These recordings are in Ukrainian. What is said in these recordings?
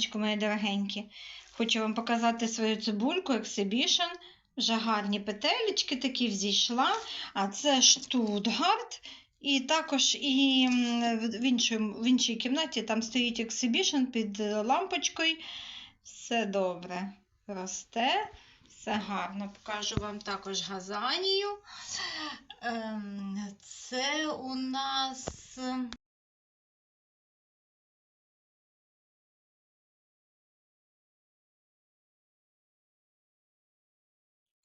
Сонечко моє дорогеньке. Хочу вам показати свою цибульку Exhibition. Вже гарні петелечки такі взійшла. А це штутгарт. І також і в іншій, в іншій кімнаті там стоїть Exhibition під лампочкою. Все добре росте, все гарно. Покажу вам також газанію. Ем, Це у нас.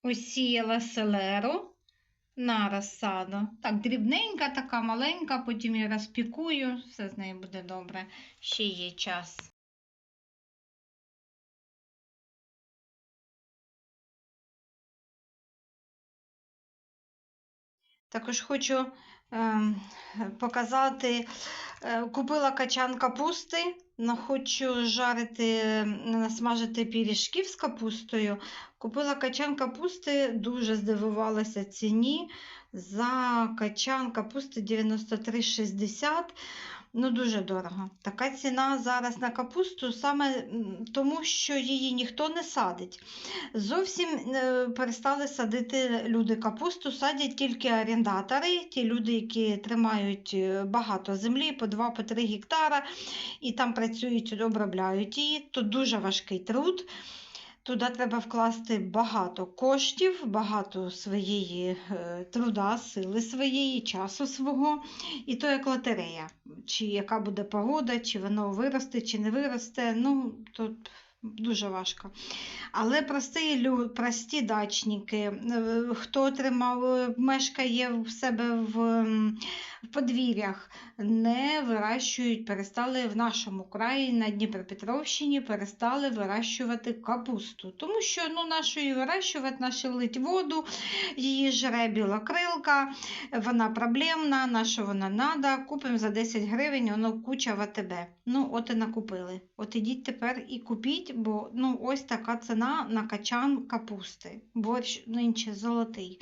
Осіяла селеру на розсаду. Так, дрібненька, така маленька, потім я розпікую, все з нею буде добре. Ще є час. Також хочу показати, е, купила качан капусти, хочу жарити, м, смажити пиріжків з капустою. Купила качан капусти, дуже здивувалася ціні. За качан капусти 93,60. Ну, дуже дорого. Така ціна зараз на капусту саме тому, що її ніхто не садить. Зовсім е, перестали садити люди капусту, садять тільки орендатори, ті люди, які тримають е, багато землі, по 2-3 гектара, і там працюють, обробляють її. То дуже важкий труд. Туди треба вкласти багато коштів, багато своєї е, труда, сили своєї, часу свого. І то як лотерея. Чи яка буде погода, чи воно виросте, чи не виросте. Ну, тут дуже важко. Але прості, прості дачники, е, хто отримав, е, мешкає в себе в, в подвір'ях, не вирощують, перестали в нашому краї на Дніпропетровщині перестали вирощувати капусту. Тому що ну, нашу її вирощувати, нашу лить воду, її жре білокрилка, вона проблемна, на що вона надо, купимо за 10 гривень, воно куча в АТБ. Ну, от і накупили. От ідіть тепер і купіть, бо ну, ось така ціна на качан капусти. Борщ нинче золотий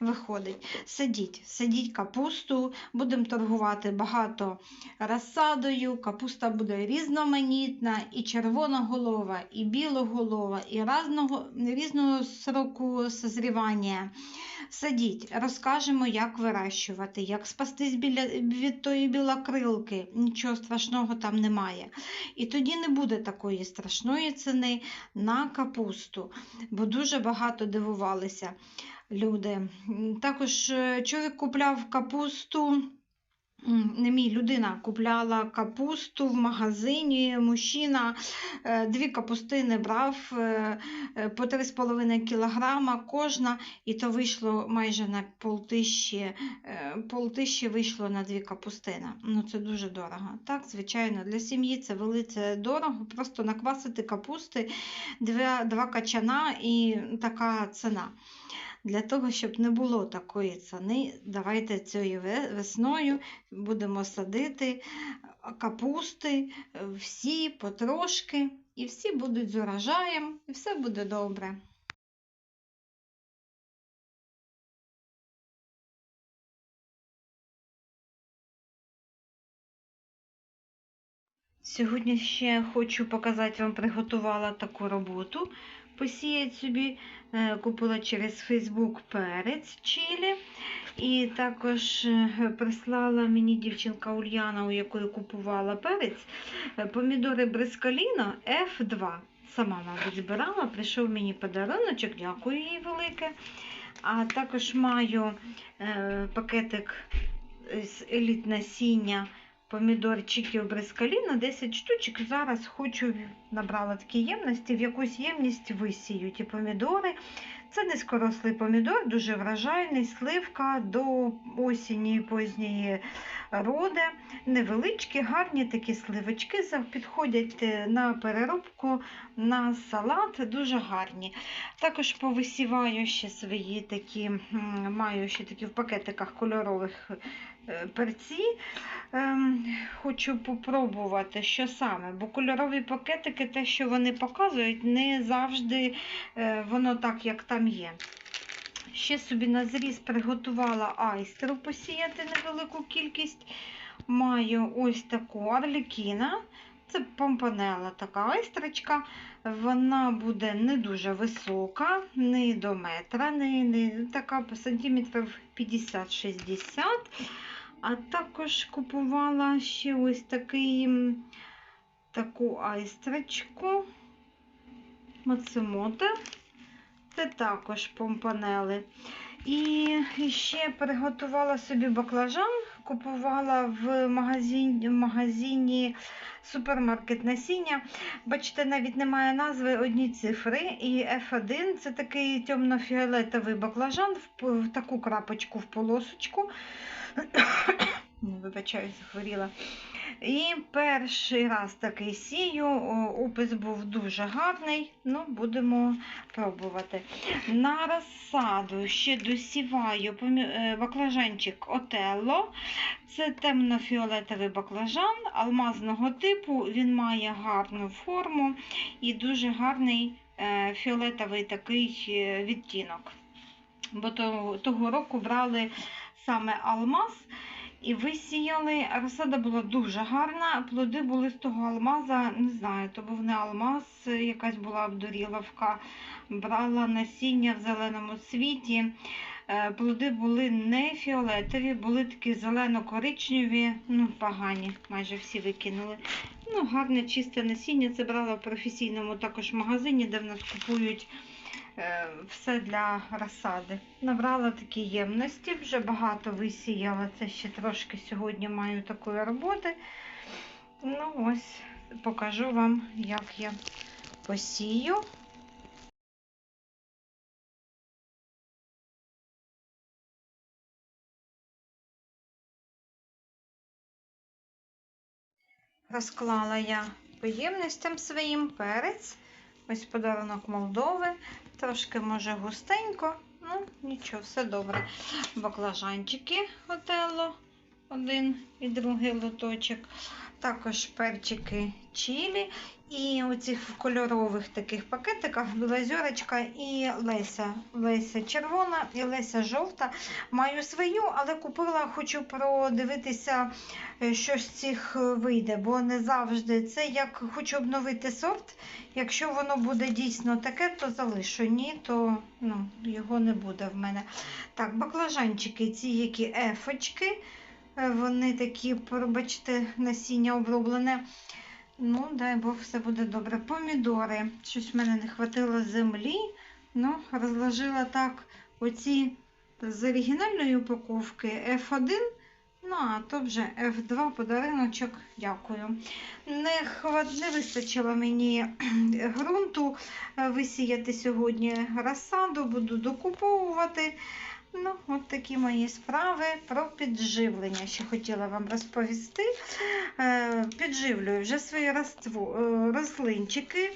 виходить. Сидіть, сидіть капусту, будемо торгувати багато розсадою, капуста буде різноманітна, і червоноголова, і білоголова, і різного, різного сроку созрівання. Сидіть, розкажемо, як вирощувати, як спастись біля, від тої білокрилки. Нічого страшного там немає. І тоді не буде такої страшної ціни на капусту, бо дуже багато дивувалися люди. Також е, чоловік купляв капусту. Не мій людина купляла капусту в магазині. Мужчина е, дві капустини брав е, е, по 3,5 кілограма кожна, і то вийшло майже на полтищі, е, полтищі вийшло на дві капустини. Ну це дуже дорого. Так, звичайно, для сім'ї це вели це дорого. Просто наквасити капусти, два, два качана і така ціна. Для того, щоб не було такої ціни, давайте цією весною будемо садити капусти е, всі потрошки, і всі будуть з урожаєм, і все буде добре. Сьогодні ще хочу показати вам, приготувала таку роботу. Посіять собі, е, купила через Facebook перець чилі. І також е, прислала мені дівчинка Ульяна, у якої купувала перець, е, помідори Брискаліно F2. Сама, мабуть, збирала, прийшов мені подаруночок, дякую їй велике. А також маю пакетик з еліт насіння помідорчиків брискаліна 10 штучок. Зараз хочу, набрала такі ємності, в якусь ємність висію ті помідори. Це низькорослий помідор, дуже вражайний, сливка до осені позньої роди. Невеличкі, гарні такі сливочки підходять е, на переробку, на салат, дуже гарні. Також повисіваю ще свої такі, маю ще такі в пакетиках кольорових перці. Ем, хочу попробувати, що саме, бо кольорові пакетики, те, що вони показують, не завжди е, воно так, як там є. Ще собі на зріз приготувала айстеру посіяти невелику кількість. Маю ось таку арлекіна. Це помпонела така айстрочка. Вона буде не дуже висока, не до метра, не, не така сантиметрів 50-60. А також купувала ще ось такий, таку айстрочку. Мацумото. Це також помпонели. І ще приготувала собі баклажан, купувала в магазині, в магазині супермаркет насіння. Бачите, навіть немає назви одні цифри. І F1 це такий темно-фіолетовий баклажан в таку крапочку в полосочку. Вибачаюсь, захворіла. І перший раз такий сію. Опис був дуже гарний. Ну, будемо пробувати. На розсаду ще досіваю е, баклажанчик Отелло. Це темно-фіолетовий баклажан алмазного типу. Він має гарну форму і дуже гарний е, фіолетовий такий е, відтінок. Бо того, року брали саме алмаз і висіяли. Розсада була дуже гарна. Плоди були з того алмаза, не знаю, то був не алмаз, якась була обдуріловка. Брала насіння в зеленому світі. Е, Плоди були не фіолетові, були такі зелено-коричневі, ну, погані, майже всі викинули. Ну, гарне чисте насіння. Це брала в професійному також магазині, де в нас купують все для розсади. Набрала такі ємності, вже багато висіяла. Це ще трошки сьогодні маю такої роботи. Ну, ось покажу вам, як я посію. Розклала я по ємностям своїм перець. Ось подарунок Молдови. Трошки може густенько, ну нічого, все добре. Баклажанчики готело, один і другий лоточок. Також перчики чилі. І у цих кольорових таких пакетиках Лазьорочка і Леся. Леся червона і Леся жовта. Маю свою, але купила, хочу продивитися, е, що з цих вийде, бо не завжди це як хочу обновити сорт. Якщо воно буде дійсно таке, то залишу. Ні, то ну, його не буде в мене. Так, баклажанчики, ці які ефочки. Е, Вони такі, пробачте, насіння оброблене. Ну, дай Бог, все буде добре. Помідори. Щось в мене не хватило землі. Ну, розложила так оці з оригінальної упаковки F1. Ну, а то вже F2 подаруночок. Дякую. Не, хват... не вистачило мені ґрунту е, висіяти сьогодні розсаду, буду докуповувати. Ну, от такі мої справи про підживлення. Ще хотіла вам розповісти. Е, Підживлюю вже свої е, рослинчики.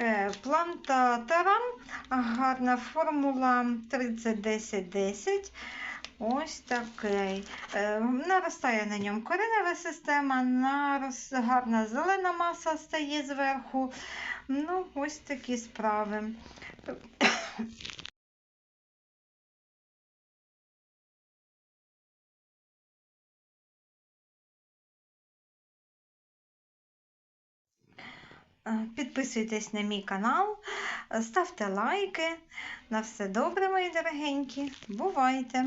Е, Планта Таран, гарна формула 30-10-10. Ось такий. Наростає на ньому коренева система, гарна зелена маса стає зверху. Ну, ось такі справи. Підписуйтесь на мій канал, е, ставте лайки. На все добре, мої дорогенькі. Бувайте!